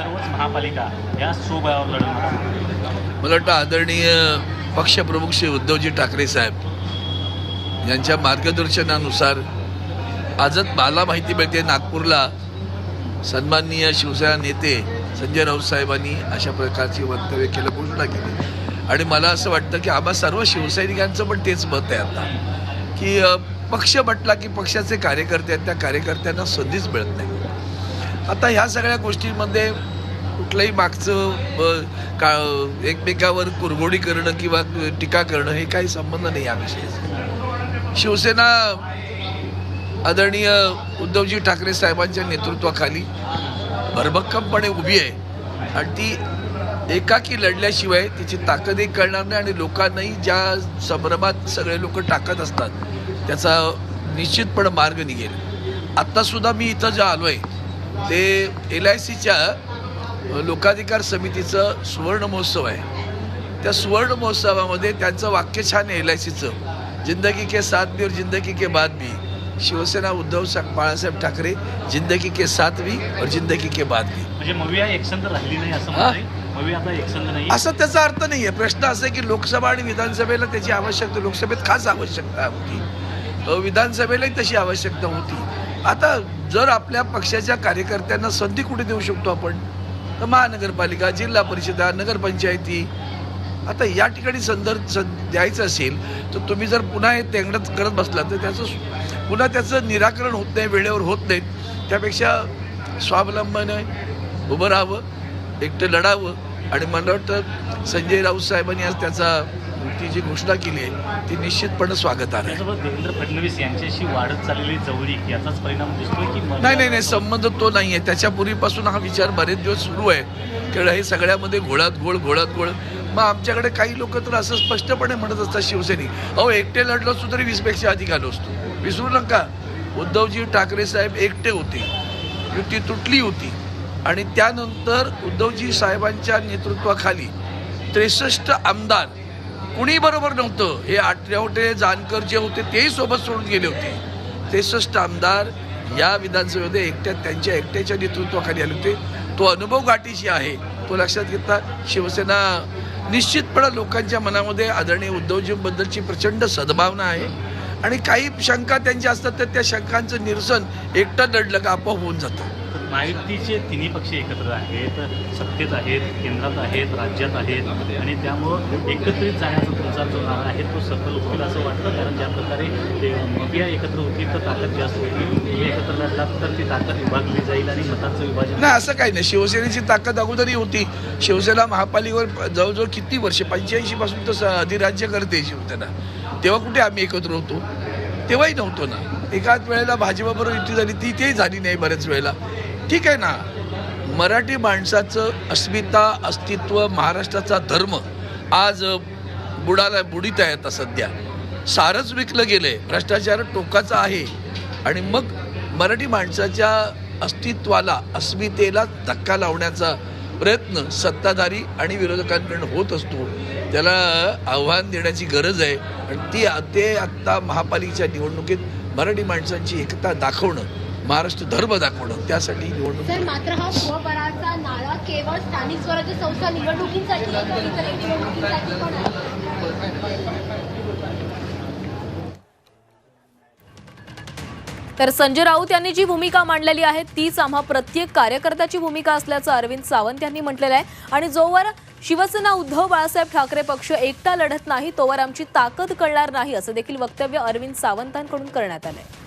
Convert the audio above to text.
सर्वच महापालिका या स्वबळावर लढवणार आहोत. मला वाटतं आदरणीय पक्षप्रमुख श्री उद्धवजी ठाकरे साहेब यांच्या मार्गदर्शनानुसार आजच मला माहिती मिळते नागपूरला सन्माननीय शिवसेना नेते संजय राऊत साहेबांनी अशा प्रकारची वक्तव्य केलं घोषणा केली आणि मला असं वाटतं की आम्हा सर्व शिवसैनिकांचं पण तेच मत आहे आता की पक्ष म्हटला की पक्षाचे कार्यकर्ते आहेत त्या कार्यकर्त्यांना संधीच मिळत नाही आता ह्या सगळ्या गोष्टींमध्ये कुठलंही मागचं का एकमेकावर कुरघोडी करणं किंवा टीका करणं हे काही संबंध नाही या विषयाचा. शिवसेना आदरणीय उद्धवजी ठाकरे साहेबांच्या नेतृत्वाखाली भरभक्कमपणे उभी आहे आणि ती एकाकी लढल्याशिवाय तिची ताकदही कळणार नाही आणि लोकांनाही ज्या संभ्रमात सगळे लोक टाकत असतात त्याचा निश्चितपणे मार्ग निघेल. आत्तासुद्धा मी इथं जे आलो आहे ते एल आय सीच्या लोकाधिकार समितीचं सुवर्ण महोत्सव आहे. त्या सुवर्ण महोत्सवामध्ये त्यांचं वाक्य छान आहे एल आय सीचं जिंदगी के साथ भी और जिंदगी के बाद भी. शिवसेना उद्धव बाळासाहेब ठाकरे जिंदगी के साथ भी और जिंदगी के बाद भी. म्हणजे असं? म्हणताय मवी आता एकसंध नाही. असं त्याचा अर्थ नाही आहे. प्रश्न असा आहे की लोकसभा आणि विधानसभेला त्याची आवश्यकता लोकसभेत खास आवश्यकता होती. विधानसभेलाही तशी आवश्यकता होती. आता जर आपल्या पक्षाच्या कार्यकर्त्यांना संधी कुठे देऊ शकतो आपण? तर महानगरपालिका जिल्हा परिषदा नगरपंचायती. आता या ठिकाणी संदर्भ सं द्यायचं असेल तर तुम्ही जर पुन्हा हे तेंगडत करत बसला तर त्याचं पुन्हा त्याचं निराकरण होत नाही वेळेवर होत नाहीत. त्यापेक्षा स्वावलंबन उभं राहावं एकटं लढावं. आणि मला वाटतं संजय राऊत साहेबांनी आज त्याचा ती जी घोषणा केली आहे ती निश्चितपणे स्वागतार्ह आहे. देवेंद्र फडणवीस यांच्याशी वाढत चाललेली जवळीक याचाच परिणाम दिसतोय की नाही नाही नाही संबंध तो नाही आहे त्याच्या पूर्वीपासून हा विचार बरेच दिवस सुरू आहे. की हे सगळ्यामध्ये घोळात घोळ घोळात घोळ. मग आमच्याकडे काही लोक तर असं स्पष्टपणे म्हणत असतात शिवसैनिक अहो एकटे लढलो असतो तरी वीसपेक्षा अधिक आलो असतो. विसरू नका. उद्धवजी ठाकरे साहेब एकटे होते. युती तुटली होती. आणि त्यानंतर उद्धवजी साहेबांच्या नेतृत्वाखाली त्रेसष्ट आमदार कुणी बरोबर नव्हतं हे आठवटे जानकर जे होते तेही सोबत सोडून गेले होते. त्रेसष्ट आमदार या विधानसभेमध्ये एकट्या त्यांच्या एकट्याच्या नेतृत्वाखाली आले होते. तो अनुभव गाठीशी आहे. तो लक्षात घेता शिवसेना निश्चितपणे लोकांच्या मनामध्ये आदरणीय उद्धवजींबद्दलची प्रचंड सद्भावना आहे. आणि काही शंका त्यांच्या असतात तर त्या शंकांचं निरसन एकटं लढलं का आपोआप होऊन जातं. महायुतीचे तिन्ही पक्ष एकत्र आहेत सत्तेत आहेत केंद्रात आहेत राज्यात आहेत. आणि त्यामुळं एकत्रित जाण्याचा तुमचा जो नारा आहे तो सफल होईल असं वाटतं. कारण ज्या प्रकारे ते मीडिया एकत्र होती तर ताकद जास्त होती एकत्र लढलात तर ती ताकद विभागली जाईल आणि मतांचं विभाजन नाही असं काही नाही. शिवसेनेची ताकद अगोदरही होती. शिवसेना महापालिकेवर जवळजवळ किती वर्षे पंच्याऐंशी पासून तर स- अधिराज्य करते शिवसेना. तेव्हा कुठे आम्ही एकत्र होतो? तेव्हाही नव्हतो ना. एकाच वेळेला भाजपाबरोबर युती झाली ती तेही झाली नाही बऱ्याच वेळेला. ठीक आहे ना? मराठी माणसाचं अस्मिता अस्तित्व महाराष्ट्राचा धर्म आज बुडाला बुडीत आहे आता सध्या. सारंच विकलं गेलंय. भ्रष्टाचार टोकाचा आहे. आणि मग मराठी माणसाच्या अस्तित्वाला अस्मितेला धक्का लावण्याचा प्रयत्न सत्ताधारी आणि विरोधकांकडून होत असतो. त्याला आव्हान देण्याची गरज आहे. आणि ती ते आत्ता महापालिकेच्या निवडणुकीत मराठी माणसांची एकता दाखवणं महाराष्ट्र धर्म दाखवणं त्यासाठी निवडणूक सर मात्र हा स्वबळाचा नारा केवळ स्थानिक स्वराज्य संस्था निवडणुकींसाठी तर संजय राऊत यांनी जी भूमिका मांडलेली आहे तीच आम्हा प्रत्येक कार्यकर्त्याची भूमिका असल्याचं अरविंद सावंत यांनी म्हटलेलं आहे. आणि जोवर शिवसेना उद्धव बाळासाहेब ठाकरे पक्ष एकटा लढत नाही तोवर आमची ताकद कळणार नाही असं देखील वक्तव्य अरविंद सावंतांकडून करण्यात आलंय.